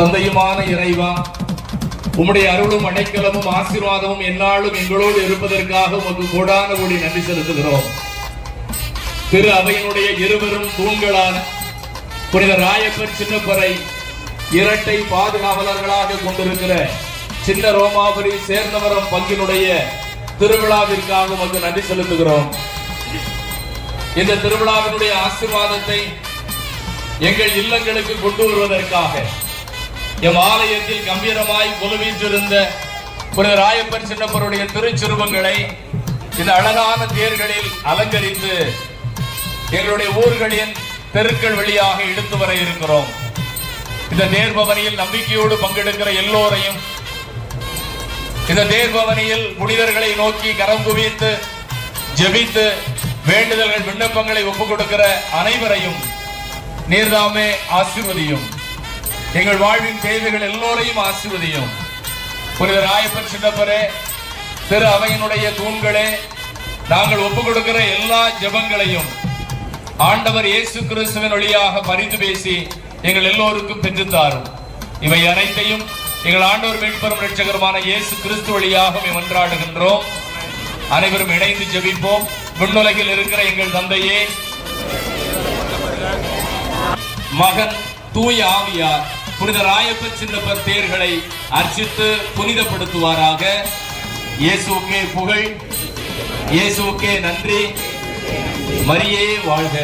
தந்தையுமான இறைவா உம்முடைய அருளும் அடைக்கலமும் ஆசீர்வாதமும் என்னாலும் எங்களோடு இருப்பதற்காக உமக்கு கோடான கோடி நன்றி செலுத்துகிறோம். திரு அவையினுடைய இருவரும் தூண்களான புனித ராயப்பன் சின்னப்பரை இரட்டை பாதுகாவலர்களாக கொண்டிருக்கிற சின்ன ரோமாபுரி சேர்ந்தவரம் பங்கினுடைய திருவிழாவிற்காக உமக்கு நன்றி செலுத்துகிறோம். இந்த திருவிழாவினுடைய ஆசீர்வாதத்தை எங்கள் இல்லங்களுக்கு கொண்டு வருவதற்காக எம் ஆலயத்தில் கம்பீரமாய் கொலுவீற்றிருந்த ஒரு ராயப்பன் சின்னப்பருடைய திருச்சிருவங்களை இந்த அழகான தேர்களில் அலங்கரித்து எங்களுடைய ஊர்களின் தெருக்கள் வழியாக இழுத்து வர இருக்கிறோம். இந்த தேர்பவனியில் நம்பிக்கையோடு பங்கெடுக்கிற எல்லோரையும் இந்த தேர்பவனியில் புனிதர்களை நோக்கி கரம் குவித்து ஜெபித்து வேண்டுதல்கள் விண்ணப்பங்களை ஒப்புக் கொடுக்கிற அனைவரையும் நீர்தாமே ஆசீர்வதியும். எங்கள் வாழ்வின் தேவைகள் எல்லோரையும் ஆசீர்வதியும். புனித ராயப்பன் சின்னப்பரே திரு அவையினுடைய தூண்களே நாங்கள் ஒப்புக் கொடுக்கிற எல்லா ஜெபங்களையும் ஆண்டவர் இயேசு கிறிஸ்துவின் வழியாக பரிந்து பேசி எங்கள் எல்லோருக்கும் பெற்றுத் தாரும். இவை அனைத்தையும் எங்கள் ஆண்டவர் மீட்பெறும் ரட்சகருமான இயேசு கிறிஸ்து வழியாக மன்றாடுகின்றோம் அனைவரும் இணைந்து ஜெபிப்போம். விண்ணுலகில் இருக்கிற எங்கள் தந்தையே மகன் தூய ஆவியார் புனித ராயப்ப சின்னப்பர் தேர்களை அர்ச்சித்து புனிதப்படுத்துவாராக. இயேசுக்கே புகழ் இயேசுக்கே நன்றி. மரியே வாழ்க.